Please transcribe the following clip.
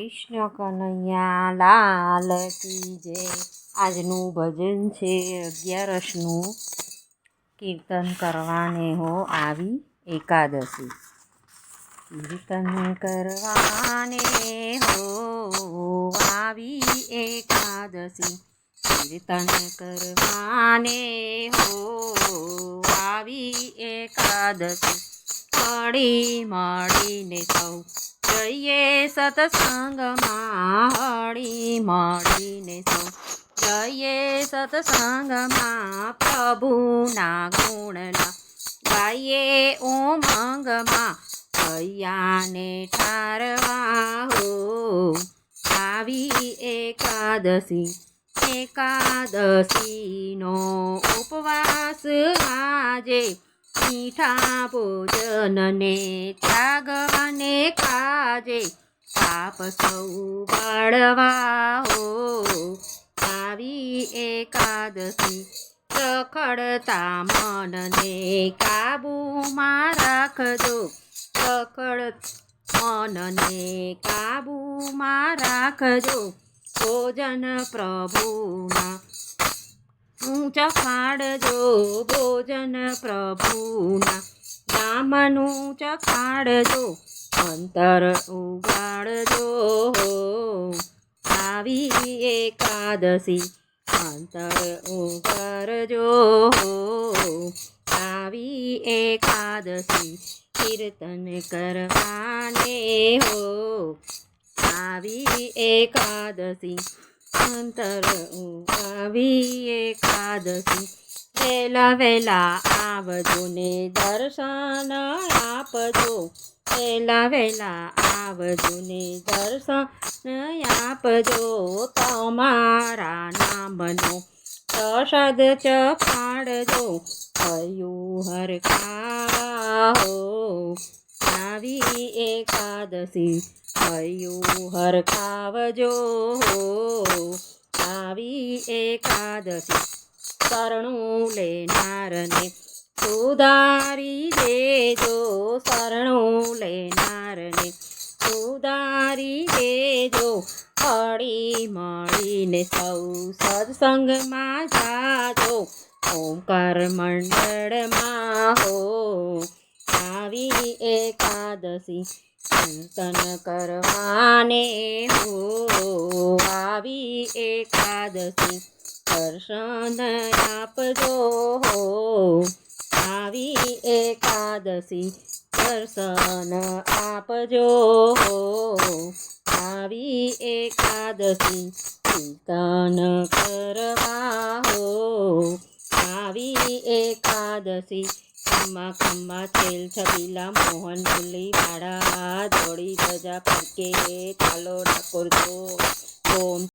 કૃષ્ણ કનૈયા, લાલ જય. આજનું ભજન છે અગિયારસનું. કીર્તન કરવાને હો આવી એકાદશી. કીર્તન કરવાને હો આવી એકાદશી. કીર્તન કરવાને હો આવી એકાદશી. મળી મળીને સૌ જઈએ સત્સંગમાં હળી મળીને સૌ. જઈએ સતસંગમાં પ્રભુના ગુણના. ગાઈએ ઉમંગમાં કૈયાને ઠારવા હો. આવી એકાદશી, એકાદશીનો ઉપવાસ આજે. મીઠા ભોજનને ત્યાગવાને કાજે પાપ સૌ બાળવા હો આવી એકાદશી રખડતા મનને કાબૂમાં રાખજો. રખડ મનને કાબૂમાં રાખજો. ભોજન પ્રભુના ઊંચ ખાડજો ભોજન પ્રભુના. નામનું ચખાડજો અંતર ઉગાડજો આવી એકાદશી, અંતર ઉગાડજો આવી એકાદશી, કીર્તન કરવાને હો. આવી એકાદશી અંતર ઉગાવી એકાદશી વેલા વેલા આવજો ને દર્શન આપજો. વેલા વેલા આવજો ને દર્શન આપજો. તમારા નામનો પ્રસાદ ચખાડજો. કયું હરખા હો આવી એકાદશી કયું હરખાવજો. આવી એકાદશી, શરણું લેનારને સુધારી દેજો. શરણું લેનારને સુધારી દેજો. હળી મળીને સૌ સત્સંગમાં જાજો. ઓમકાર મંડળમાં હો. આવી એકાદશી ચિંતન કરવાને હો. આવી એકાદશી દર્શન આપજો હો. આવી એકાદશી દર્શન આપજો હો. આવી એકાદશી ચિંતન કરવા હો. આવી એકાદશી ખમ્મા ખમ્મા છેલ છબીલા મોહન મુરલી વાળા દોડી ધજા ફરકે ચાલો ડાકોર જો ઓમ